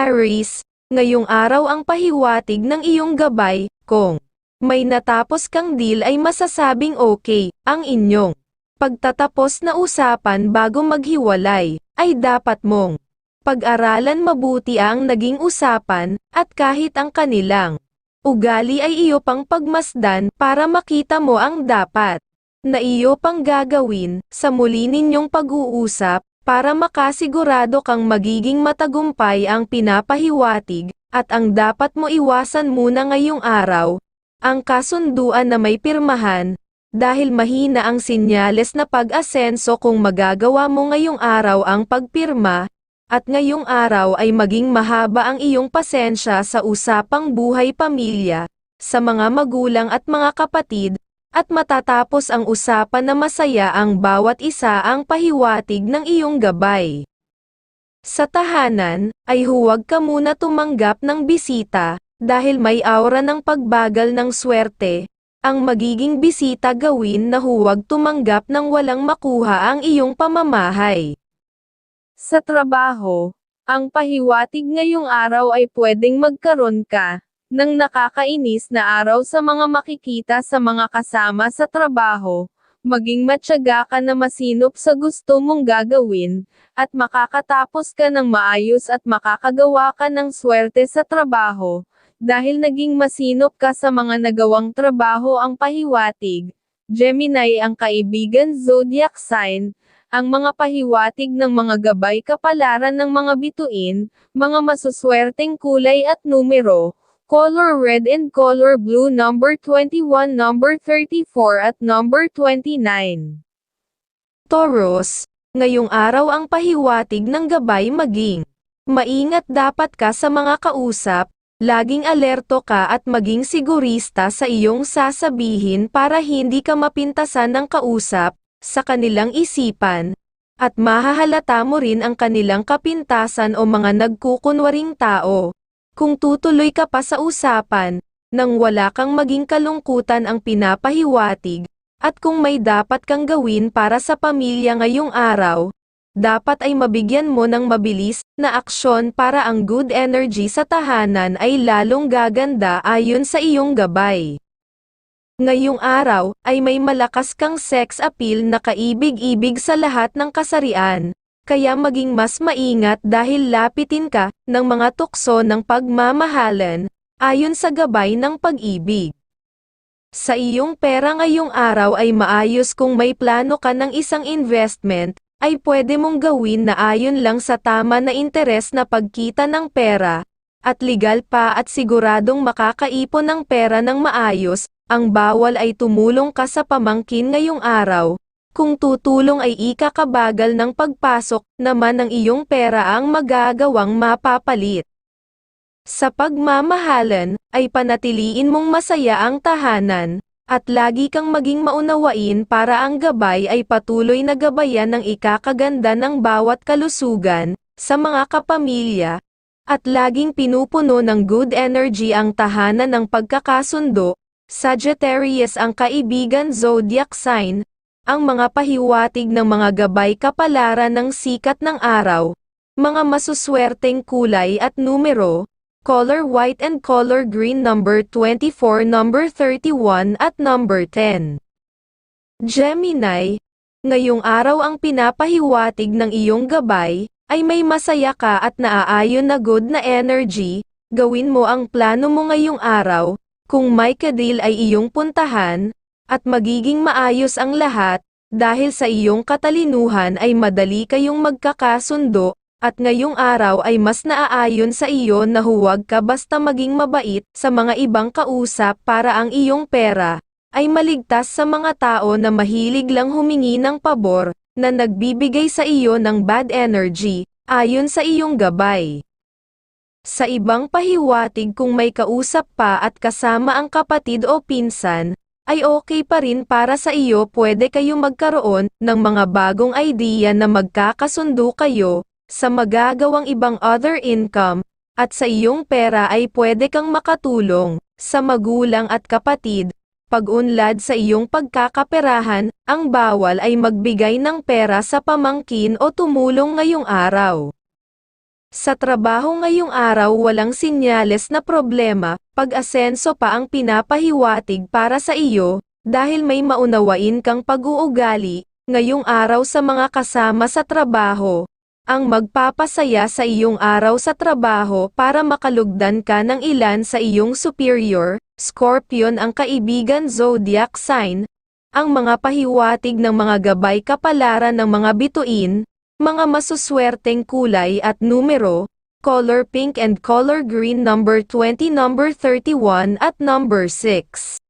Aries, ngayong araw ang pahiwatig ng iyong gabay, kung may natapos kang deal ay masasabing okay, ang inyong pagtatapos na usapan bago maghiwalay, ay dapat mong pag-aralan mabuti ang naging usapan, at kahit ang kanilang ugali ay iyo pang pagmasdan para makita mo ang dapat na iyo pang gagawin sa muli ninyong pag-uusap para makasigurado kang magiging matagumpay ang pinapahiwatig at ang dapat mo iwasan muna ngayong araw ang kasunduan na may pirmahan dahil mahina ang sinyales na pag-asenso kung magagawa mo ngayong araw ang pagpirma at ngayong araw ay maging mahaba ang iyong pasensya sa usapang buhay pamilya, sa mga magulang at mga kapatid, at matatapos ang usapan na masaya ang bawat isa ang pahiwatig ng iyong gabay. Sa tahanan, ay huwag ka muna tumanggap ng bisita, dahil may aura ng pagbagal ng swerte, ang magiging bisita gawin na huwag tumanggap ng walang makuha ang iyong pamamahay. Sa trabaho, ang pahiwatig ngayong araw ay pwedeng magkaroon ka ng nakakainis na araw sa mga makikita sa mga kasama sa trabaho, maging matyaga ka na masinop sa gusto mong gagawin, at makakatapos ka ng maayos at makakagawa ka ng swerte sa trabaho, dahil naging masinop ka sa mga nagawang trabaho ang pahiwatig. Gemini ang kaibigan zodiac sign, ang mga pahiwatig ng mga gabay kapalaran ng mga bituin, mga masuswerteng kulay at numero, color red and color blue number 21 number 34 at number 29. Taurus, ngayong araw ang pahiwatig ng gabay maging maingat dapat ka sa mga kausap, laging alerto ka at maging sigurista sa iyong sasabihin para hindi ka mapintasan ng kausap, sa kanilang isipan, at mahahalata mo rin ang kanilang kapintasan o mga nagkukunwaring tao. Kung tutuloy ka pa sa usapan, nang wala kang maging kalungkutan ang pinapahiwatig, at kung may dapat kang gawin para sa pamilya ngayong araw, dapat ay mabigyan mo ng mabilis na aksyon para ang good energy sa tahanan ay lalong gaganda ayon sa iyong gabay. Ngayong araw, ay may malakas kang sex appeal na kaibig-ibig sa lahat ng kasarian, kaya maging mas maingat dahil lapitin ka ng mga tukso ng pagmamahalan, ayon sa gabay ng pag-ibig. Sa iyong pera ngayong araw ay maayos kung may plano ka ng isang investment, ay pwede mong gawin na ayon lang sa tama na interes na pagkita ng pera, at legal pa at siguradong makakaipon ng pera ng maayos, ang bawal ay tumulong ka sa pamangkin ngayong araw, kung tutulong ay ikakabagal ng pagpasok naman ng iyong pera ang magagawang mapapalit. Sa pagmamahalan, ay panatiliin mong masaya ang tahanan, at lagi kang maging maunawain para ang gabay ay patuloy na gabayan ng ikakaganda ng bawat kalusugan, sa mga kapamilya, at laging pinupuno ng good energy ang tahanan ng pagkakasundo, Sagittarius ang kaibigan zodiac sign, ang mga pahiwatig ng mga gabay kapalaran ng sikat ng araw, mga masuswerteng kulay at numero, color white and color green number 24 number 31 at number 10. Gemini, ngayong araw ang pinapahiwatig ng iyong gabay, ay may masaya ka at naaayon na good na energy, gawin mo ang plano mo ngayong araw, kung may kadil ay iyong puntahan, at magiging maayos ang lahat, dahil sa iyong katalinuhan ay madali kayong magkakasundo, at ngayong araw ay mas naaayon sa iyo na huwag ka basta maging mabait sa mga ibang kausap para ang iyong pera, ay maligtas sa mga tao na mahilig lang humingi ng pabor, na nagbibigay sa iyo ng bad energy, ayon sa iyong gabay. Sa ibang pahiwatig kung may kausap pa at kasama ang kapatid o pinsan, ay okay pa rin para sa iyo pwede kayo magkaroon ng mga bagong idea na magkakasundo kayo, sa magagawang ibang other income, at sa iyong pera ay pwede kang makatulong, sa magulang at kapatid, pag-unlad sa iyong pagkakaperahan, ang bawal ay magbigay ng pera sa pamangkin o tumulong ngayong araw. Sa trabaho ngayong araw walang sinyales na problema, pag-asenso pa ang pinapahiwatig para sa iyo, dahil may maunawain kang pag-uugali, ngayong araw sa mga kasama sa trabaho. Ang magpapasaya sa iyong araw sa trabaho para makalugdan ka ng ilan sa iyong superior, Scorpion ang kaibigan zodiac sign, ang mga pahiwatig ng mga gabay kapalaran ng mga bituin, mga masuswerteng kulay at numero, color pink and color green number 20 number 31 at number 6.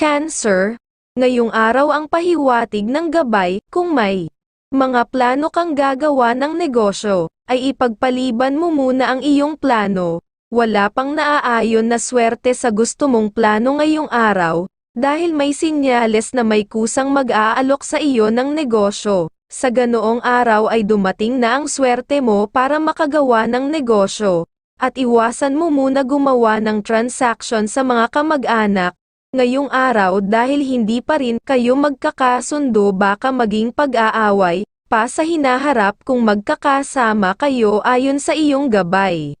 Cancer, ngayong araw ang pahiwatig ng gabay, kung may mga plano kang gagawa ng negosyo, ay ipagpaliban mo muna ang iyong plano, wala pang naaayon na swerte sa gusto mong plano ngayong araw, dahil may sinyales na may kusang mag-aalok sa iyo ng negosyo. Sa ganoong araw ay dumating na ang swerte mo para makagawa ng negosyo, at iwasan mo muna gumawa ng transaction sa mga kamag-anak, ngayong araw dahil hindi pa rin kayo magkakasundo baka maging pag-aaway, pa sa hinaharap kung magkakasama kayo ayon sa iyong gabay.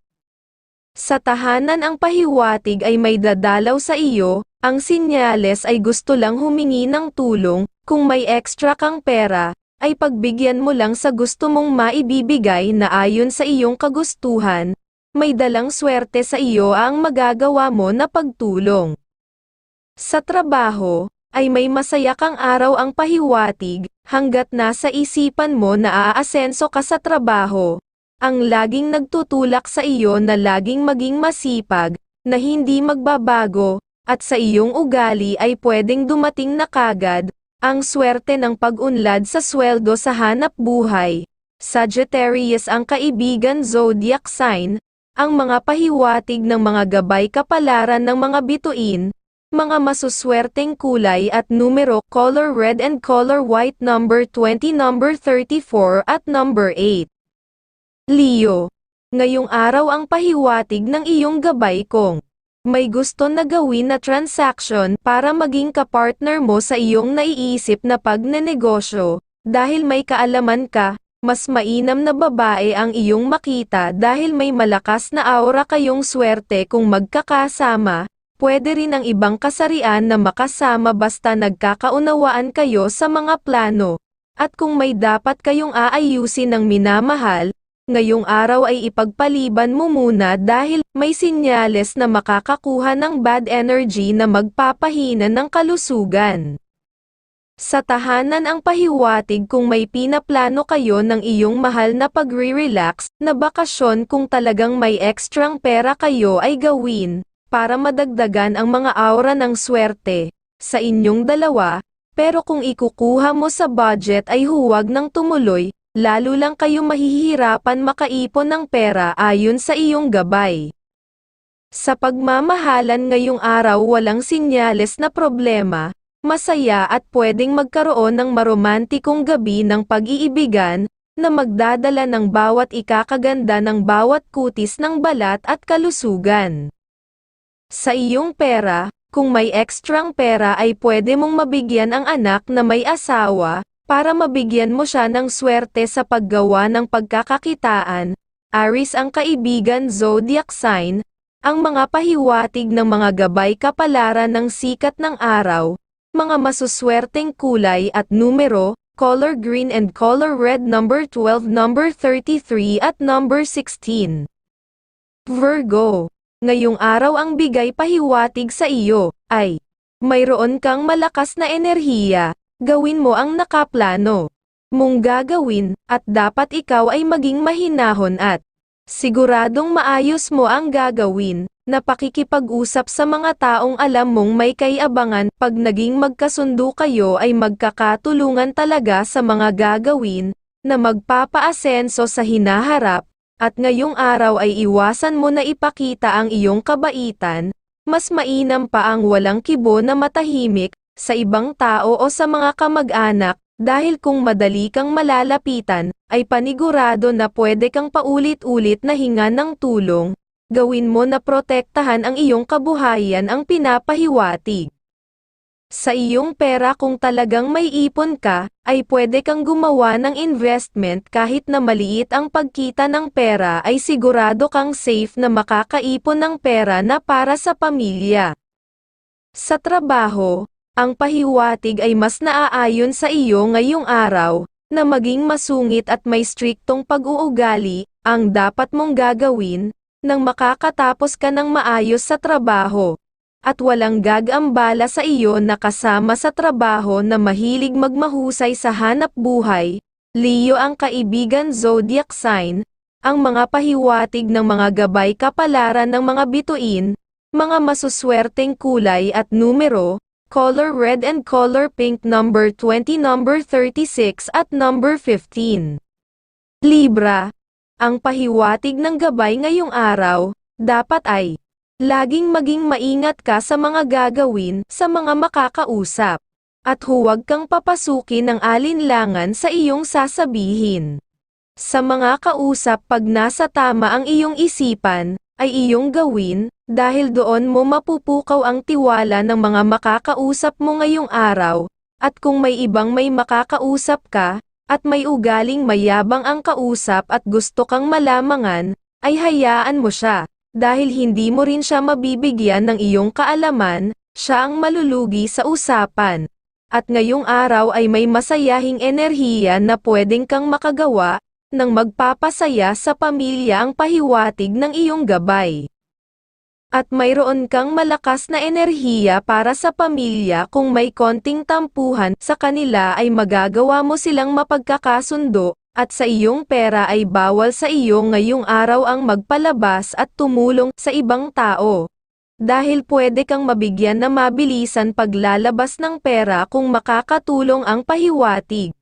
Sa tahanan ang pahiwatig ay may dadalaw sa iyo, ang sinyales ay gusto lang humingi ng tulong, kung may extra kang pera, ay pagbigyan mo lang sa gusto mong maibibigay na ayon sa iyong kagustuhan, may dalang swerte sa iyo ang magagawa mo na pagtulong. Sa trabaho, ay may masaya kang araw ang pahiwatig, hanggat nasa isipan mo na aasenso ka sa trabaho. Ang laging nagtutulak sa iyo na laging maging masipag, na hindi magbabago, at sa iyong ugali ay pwedeng dumating na kagad, ang swerte ng pag-unlad sa sweldo sa hanap buhay. Sagittarius ang kaibigan zodiac sign, ang mga pahiwatig ng mga gabay kapalaran ng mga bituin, mga masuswerteng kulay at numero color red and color white number 20 number 34 at number 8. Leo, ngayong araw ang pahiwatig ng iyong gabay kong may gusto na gawin na transaction para maging kapartner mo sa iyong naiisip na pagnenegosyo, dahil may kaalaman ka, mas mainam na babae ang iyong makita dahil may malakas na aura kayong swerte kung magkakasama, pwede rin ang ibang kasarian na makasama basta nagkakaunawaan kayo sa mga plano. At kung may dapat kayong aayusin ng minamahal, ngayong araw ay ipagpaliban mo muna dahil may sinyales na makakakuha ng bad energy na magpapahina ng kalusugan. Sa tahanan ang pahiwatig kung may pinaplano kayo ng iyong mahal na pagre-relax na bakasyon kung talagang may ekstrang pera kayo ay gawin, para madagdagan ang mga aura ng swerte, sa inyong dalawa, pero kung ikukuha mo sa budget ay huwag nang tumuloy, lalo lang kayo mahihirapan makaipon ng pera ayon sa iyong gabay. Sa pagmamahalan ngayong araw walang sinyales na problema, masaya at pwedeng magkaroon ng maromantikong gabi ng pag-iibigan, na magdadala ng bawat ikakaganda ng bawat kutis ng balat at kalusugan. Sa iyong pera, kung may ekstrang pera ay pwede mong mabigyan ang anak na may asawa, para mabigyan mo siya ng swerte sa paggawa ng pagkakakitaan, Aris ang kaibigan zodiac sign, ang mga pahiwatig ng mga gabay kapalaran ng sikat ng araw, mga masuswerteng kulay at numero, color green and color red number 12 number 33 at number 16. Virgo, ngayong araw ang bigay pahiwatig sa iyo, ay, mayroon kang malakas na enerhiya, gawin mo ang nakaplano. Mong gagawin, at dapat ikaw ay maging mahinahon at siguradong maayos mo ang gagawin, na pakikipag-usap sa mga taong alam mong may kaiabangan, pag naging magkasundo kayo ay magkakatulungan talaga sa mga gagawin, na magpapaasenso sa hinaharap, at ngayong araw ay iwasan mo na ipakita ang iyong kabaitan, mas mainam pa ang walang kibo na matahimik, sa ibang tao o sa mga kamag-anak, dahil kung madali kang malalapitan, ay panigurado na pwede kang paulit-ulit na hinga ng tulong, gawin mo na protektahan ang iyong kabuhayan ang pinapahiwatig. Sa iyong pera kung talagang may ipon ka, ay pwede kang gumawa ng investment kahit na maliit ang pagkita ng pera ay sigurado kang safe na makakaipon ng pera na para sa pamilya. Sa trabaho, ang pahiwatig ay mas naaayon sa iyo ngayong araw, na maging masungit at may striktong pag-uugali, ang dapat mong gagawin, nang makakatapos ka ng maayos sa trabaho at walang gagambala sa iyo na kasama sa trabaho na mahilig magmahusay sa hanap buhay. Leo ang kaibigan zodiac sign, ang mga pahiwatig ng mga gabay kapalaran ng mga bituin, mga masuswerteng kulay at numero, color red and color pink number 20 number 36 at number 15. Libra, ang pahiwatig ng gabay ngayong araw, dapat ay Laging maging maingat ka sa mga gagawin sa mga makakausap. At huwag kang papasukin ng alinlangan sa iyong sasabihin. Sa mga kausap pag nasa tama ang iyong isipan, ay iyong gawin, dahil doon mo mapupukaw ang tiwala ng mga makakausap mo ngayong araw, at kung may ibang may makakausap ka, at may ugaling mayabang ang kausap at gusto kang malamangan, ay hayaan mo siya dahil hindi mo rin siya mabibigyan ng iyong kaalaman, siya ang malulugi sa usapan. At ngayong araw ay may masayahing enerhiya na pwedeng kang makagawa, nang magpapasaya sa pamilya ang pahiwatig ng iyong gabay. At mayroon kang malakas na enerhiya para sa pamilya kung may konting tampuhan sa kanila ay magagawa mo silang mapagkakasundo, at sa iyong pera ay bawal sa iyo ngayong araw ang magpalabas at tumulong sa ibang tao. Dahil pwede kang mabigyan na mabilisan paglalabas ng pera kung makakatulong ang pahiwatig.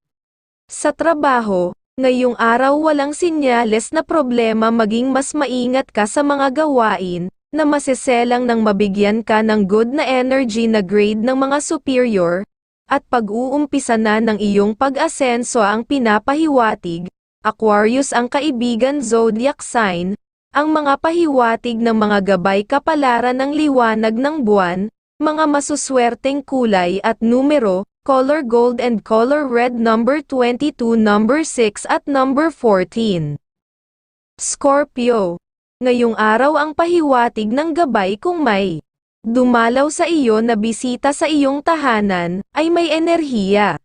Sa trabaho, ngayong araw walang sinyales na problema maging mas maingat ka sa mga gawain, na maseselang nang mabigyan ka ng good na energy na grade ng mga superior, at pag-uumpisa na ng iyong pag-asenso ang pinapahiwatig, Aquarius ang kaibigan zodiac sign, ang mga pahiwatig ng mga gabay kapalaran ng liwanag ng buwan, mga masuswerteng kulay at numero, color gold and color red number 22 number 6 at number 14. Scorpio. Ngayong araw ang pahiwatig ng gabay kung may dumalaw sa iyo na bisita sa iyong tahanan, ay may enerhiya.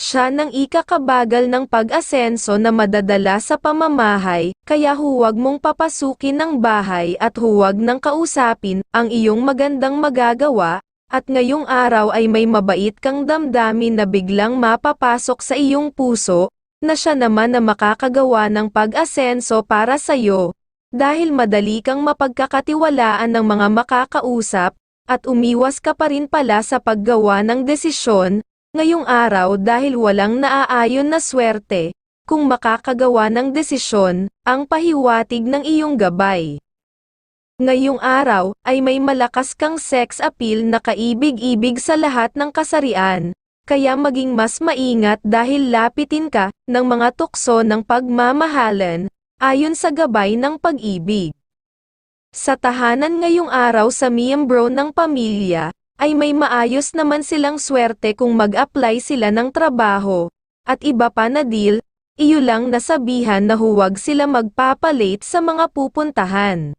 Siya nang ikakabagal ng pag-asenso na madadala sa pamamahay, kaya huwag mong papasukin ng bahay at huwag nang kausapin ang iyong magandang magagawa, at ngayong araw ay may mabait kang damdamin na biglang mapapasok sa iyong puso, na siya naman na makakagawa ng pag-asenso para sa iyo, dahil madali kang mapagkakatiwalaan ng mga makakausap, at umiwas ka pa rin pala sa paggawa ng desisyon, ngayong araw dahil walang naaayon na swerte, kung makakagawa ng desisyon, ang pahiwatig ng iyong gabay. Ngayong araw, ay may malakas kang sex appeal na kaibig-ibig sa lahat ng kasarian, kaya maging mas maingat dahil lapitin ka ng mga tukso ng pagmamahalan, ayon sa gabay ng pag-ibig. Sa tahanan ngayong araw sa miyembro ng pamilya, ay may maayos naman silang swerte kung mag-apply sila ng trabaho, at iba pa na deal, iyo lang nasabihan na huwag sila magpapalate sa mga pupuntahan.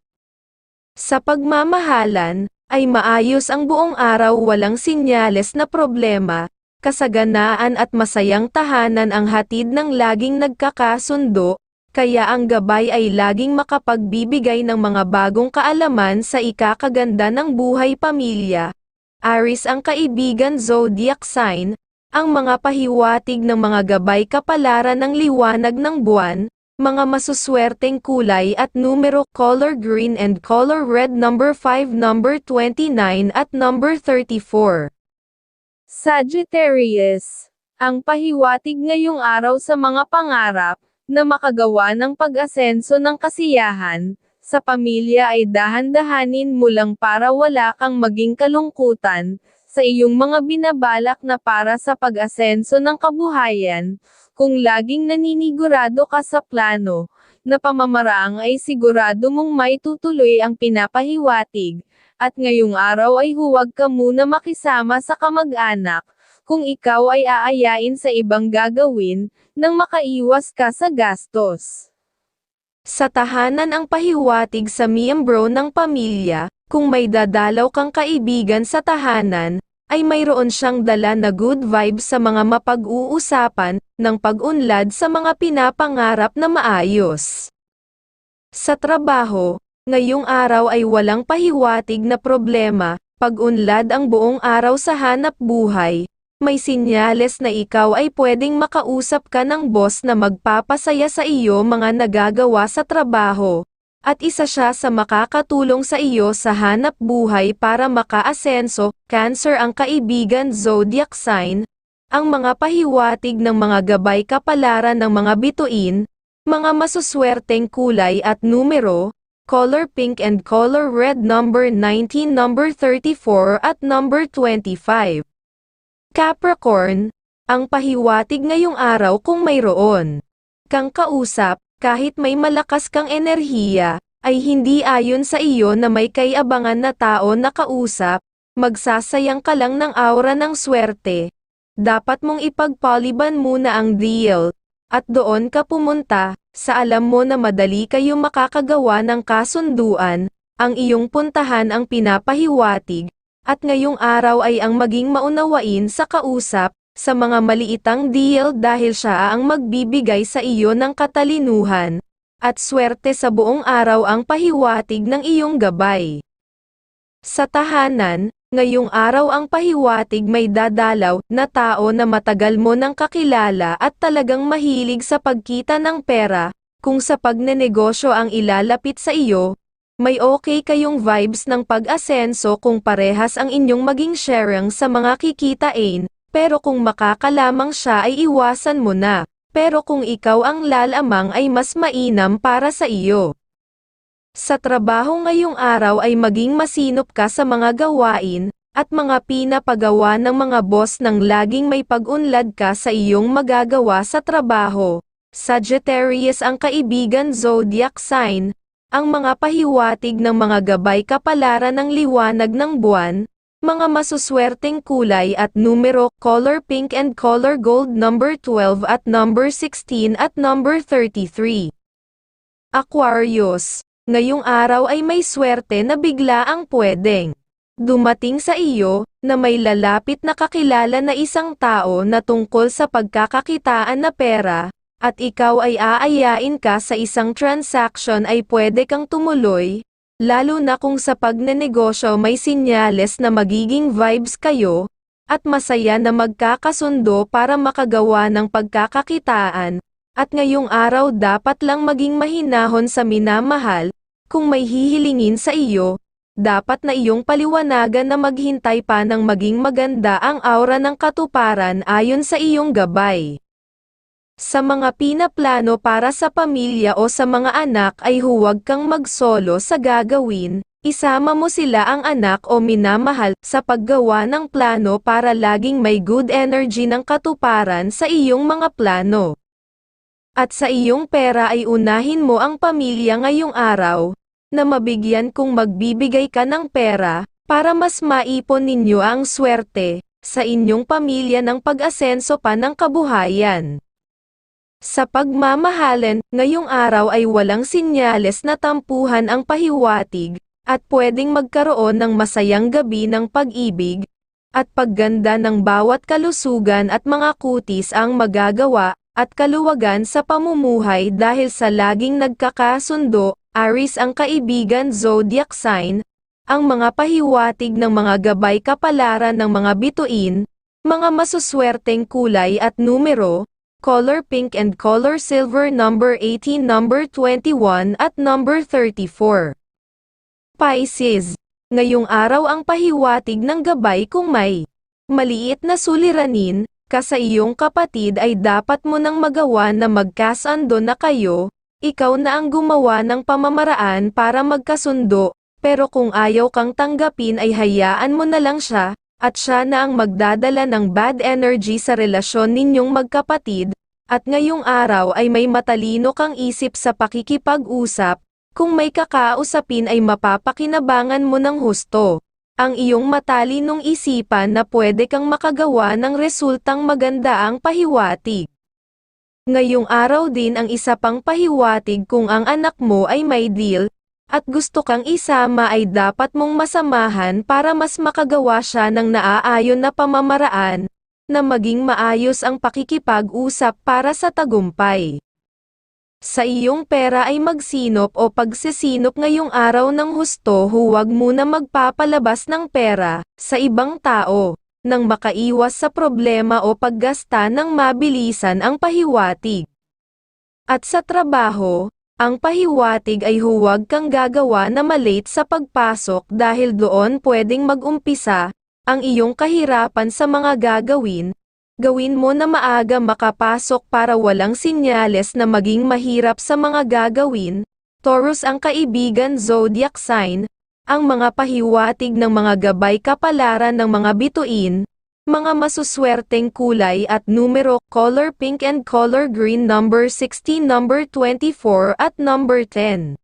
Sa pagmamahalan, ay maayos ang buong araw walang sinyales na problema, kasaganaan at masayang tahanan ang hatid ng laging nagkakasundo, kaya ang gabay ay laging makapagbibigay ng mga bagong kaalaman sa ikakaganda ng buhay pamilya. Aris ang kaibigan zodiac sign, ang mga pahiwatig ng mga gabay kapalaran ng liwanag ng buwan, mga masuswerteng kulay at numero color green and color red number 5 number 29 at number 34. Sagittarius, ang pahiwatig ngayong araw sa mga pangarap, na makagawa ng pag-asenso ng kasiyahan, sa pamilya ay dahan-dahanin mo lang para wala kang maging kalungkutan, sa iyong mga binabalak na para sa pag-asenso ng kabuhayan, kung laging naninigurado ka sa plano, na pamamaraang ay sigurado mong maitutuloy ang pinapahiwatig, At ngayong araw ay huwag ka muna makisama sa kamag-anak, kung ikaw ay aayain sa ibang gagawin, nang makaiwas ka sa gastos. Sa tahanan ang pahiwatig sa miyembro ng pamilya, kung may dadalaw kang kaibigan sa tahanan, ay mayroon siyang dala na good vibes sa mga mapag-uusapan, ng pag-unlad sa mga pinapangarap na maayos. Sa trabaho, ngayong araw ay walang pahiwatig na problema, pag-unlad ang buong araw sa hanap buhay, may sinyales na ikaw ay pwedeng makausap ka ng boss na magpapasaya sa iyo mga nagagawa sa trabaho, at isa siya sa makakatulong sa iyo sa hanap buhay para makaasenso, Cancer ang kaibigan zodiac sign, ang mga pahiwatig ng mga gabay kapalaran ng mga bituin, mga masuswerteng kulay at numero, color pink and color red number 19 number 34 at number 25. Capricorn, ang pahiwatig ngayong araw kung mayroon kang kausap, kahit may malakas kang enerhiya, ay hindi ayon sa iyo na may kaiabangan na tao na kausap, magsasayang ka lang ng aura ng swerte. Dapat mong ipagpaliban muna ang deal, at doon ka pumunta, sa alam mo na madali kayo makakagawa ng kasunduan, ang iyong puntahan ang pinapahiwatig, at ngayong araw ay ang maging maunawain sa kausap, sa mga maliitang deal dahil siya ang magbibigay sa iyo ng katalinuhan, at swerte sa buong araw ang pahiwatig ng iyong gabay. Sa tahanan, ngayong araw ang pahiwatig may dadalaw na tao na matagal mo nang kakilala at talagang mahilig sa pagkita ng pera, kung sa pagnenegosyo ang ilalapit sa iyo, may okay kayong vibes ng pag-asenso kung parehas ang inyong maging sharing sa mga kikitain, pero kung makakalamang siya ay iwasan mo na, pero kung ikaw ang lalamang ay mas mainam para sa iyo. Sa trabaho ngayong araw ay maging masinop ka sa mga gawain, at mga pinapagawa ng mga boss nang laging may pag-unlad ka sa iyong magagawa sa trabaho. Sagittarius ang kaibigan zodiac sign, ang mga pahiwatig ng mga gabay kapalaran ng liwanag ng buwan, mga masuswerteng kulay at numero, color pink and color gold number 12 at number 16 at number 33. Aquarius, ngayong araw ay may swerte na bigla ang pwedeng dumating sa iyo, na may lalapit na kakilala na isang tao na tungkol sa pagkakakitaan na pera, at ikaw ay aayain ka sa isang transaction ay pwede kang tumuloy, lalo na kung sa pagnenegosyo may sinyales na magiging vibes kayo, at masaya na magkakasundo para makagawa ng pagkakakitaan, at ngayong araw dapat lang maging mahinahon sa minamahal, kung may hihilingin sa iyo, dapat na iyong paliwanagan na maghintay pa ng maging maganda ang aura ng katuparan ayon sa iyong gabay. Sa mga pinaplano para sa pamilya o sa mga anak ay huwag kang magsolo sa gagawin, isama mo sila ang anak o minamahal sa paggawa ng plano para laging may good energy ng katuparan sa iyong mga plano. At sa iyong pera ay unahin mo ang pamilya ngayong araw, na mabigyan kung magbibigay ka ng pera, para mas maipon ninyo ang swerte, sa inyong pamilya ng pag-asenso pa ng kabuhayan. Sa pagmamahalan, ngayong araw ay walang sinyales na tampuhan ang pahiwatig, at pwedeng magkaroon ng masayang gabi ng pag-ibig, at pagganda ng bawat kalusugan at mga kutis ang magagawa, at kaluwagan sa pamumuhay dahil sa laging nagkakasundo, Aris ang kaibigan zodiac sign, ang mga pahiwatig ng mga gabay kapalaran ng mga bituin, mga masuswerteng kulay at numero, color pink and color silver number 18 number 21 at number 34. Pisces, ngayong araw ang pahiwatig ng gabay kung may maliit na suliranin, ka iyong kapatid ay dapat mo nang magawa na magkasando na kayo, ikaw na ang gumawa ng pamamaraan para magkasundo, pero kung ayaw kang tanggapin ay hayaan mo na lang siya, at siya na ang magdadala ng bad energy sa relasyon ninyong magkapatid, at ngayong araw ay may matalino kang isip sa pakikipag-usap, Kung may kakausapin ay mapapakinabangan mo ng husto. Ang iyong matalinong isipan na pwede kang makagawa ng resultang maganda ang pahiwatig. Ngayong araw din ang isa pang pahiwatig kung ang anak mo ay may deal, at gusto kang isama ay dapat mong masamahan para mas makagawa siya ng naaayon na pamamaraan, na maging maayos ang pakikipag-usap para sa tagumpay. Sa iyong pera ay magsinop o pagsisinop ngayong araw ng husto huwag muna magpapalabas ng pera sa ibang tao, nang makaiwas sa problema o paggasta ng mabilisan ang pahiwatig. At sa trabaho, ang pahiwatig ay huwag kang gagawa na malate sa pagpasok dahil doon pwedeng mag-umpisa ang iyong kahirapan sa mga gagawin, gawin mo na maaga makapasok para walang sinyales na maging mahirap sa mga gagawin. Taurus ang kaibigan zodiac sign, ang mga pahiwatig ng mga gabay kapalaran ng mga bituin, mga masuswerteng kulay at numero, color pink and color green number 16 number 24 at number 10.